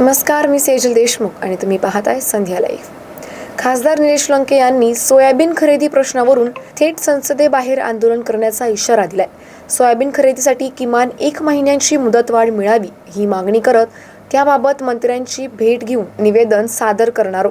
नमस्कार मी सेजल देशमुख आणि तुम्ही पाहताय संध्या लाईफ खासदार निलेश लंके यांनी सोयाबीन खरेदी प्रश्नावरून थेट संसदेबाहेर आंदोलन करण्याचा इशारा दिलाय. सोयाबीन खरेदीसाठी किमान एक महिन्यांची मुदतवाढ मिळावी ही मागणी करत त्याबाबत मंत्र्यांची भेट घेऊन निवेदन सादर करणार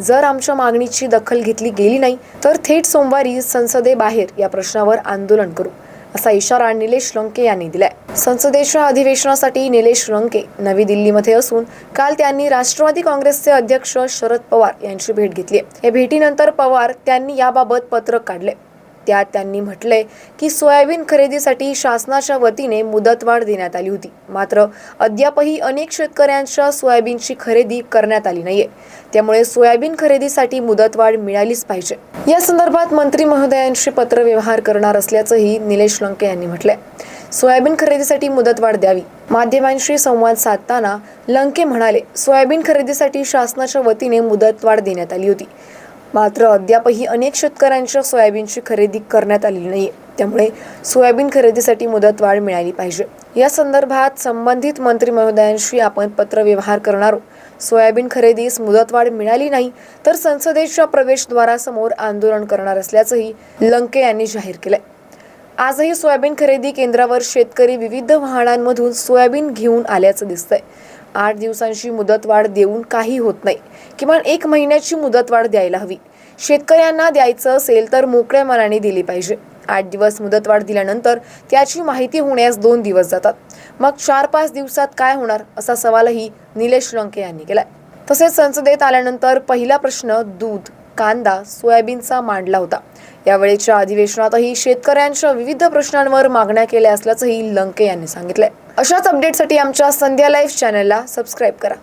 जर आमच्या मागणीची दखल घेतली गेली नाही तर थेट सोमवारी संसदेबाहेर या प्रश्नावर आंदोलन करू. असा इशारा निलेश लंके यांनी दिलाय. संसदेच्या अधिवेशनासाठी निलेश लंके नवी दिल्लीमध्ये असून काल त्यांनी राष्ट्रवादी काँग्रेसचे अध्यक्ष शरद पवार यांची भेट घेतली या भेटीनंतर पवार त्यांनी याबाबत पत्रक काढले. त्यात त्यांनी म्हटलंय की सोयाबीन खरेदीसाठी शासनाच्या वतीने मुदतवाढ देण्यात आली होती. मात्र अद्यापही अनेक शेतकऱ्यांच्या सोयाबीनची खरेदी करण्यात आली नाहीये. त्यामुळे सोयाबीन खरेदीसाठी मुदतवाढ मिळालीच पाहिजे. या संदर्भात मंत्री महोदयांशी पत्र व्यवहार करणार असल्याचंही निलेश लंके यांनी म्हटलंय. सोयाबीन खरेदीसाठी मुदतवाढ द्यावी. माध्यमांशी संवाद साधताना लंके म्हणाले सोयाबीन खरेदीसाठी शासनाच्या वतीने मुदतवाढ देण्यात आली होती. मात्र अद्यापही अनेक शेतकऱ्यांच्या सोयाबीनची खरेदी करण्यात आलेली नाही त्यामुळे सोयाबीन खरेदीसाठी मुदतवाढ मिळाली पाहिजे. या संदर्भात संबंधित मंत्री महोदयांशी आपण पत्रव्यवहार करणार सोयाबीन खरेदीस मुदतवाढ मिळाली नाही तर संसदेच्या प्रवेशद्वारासमोर आंदोलन करणार असल्याचंही लंके यांनी जाहीर केलंय. आजही सोयाबीन खरेदी केंद्रावर शेतकरी विविध वाहनांमधून सोयाबीन घेऊन आल्याचं दिसतंय. आठ दिवसांची मुदतवाढ देऊन काही होत नाही. किमान एक महिन्याची मुदतवाढ द्यायला हवी. शेतकऱ्यांना द्यायचं असेल तर मोकळ्या मनाने दिली पाहिजे. आठ दिवस मुदतवाढ दिल्यानंतर त्याची माहिती होण्यास दोन दिवस जातात. मग चार पाच दिवसात काय होणार असा सवालही निलेश लंके यांनी केलाय. तसेच संसदेत आल्यानंतर पहिला प्रश्न दूध. कांदा सोयाबीनचा मांडला होता. यावेळेच्या अधिवेशनातही शेतकऱ्यांच्या विविध प्रश्नांवर मागण्या केल्या असल्याचंही लंके यांनी सांगितलंय. अशाच अपडेटसाठी आमच्या संध्या लाईव्ह चॅनलला सबस्क्राईब करा.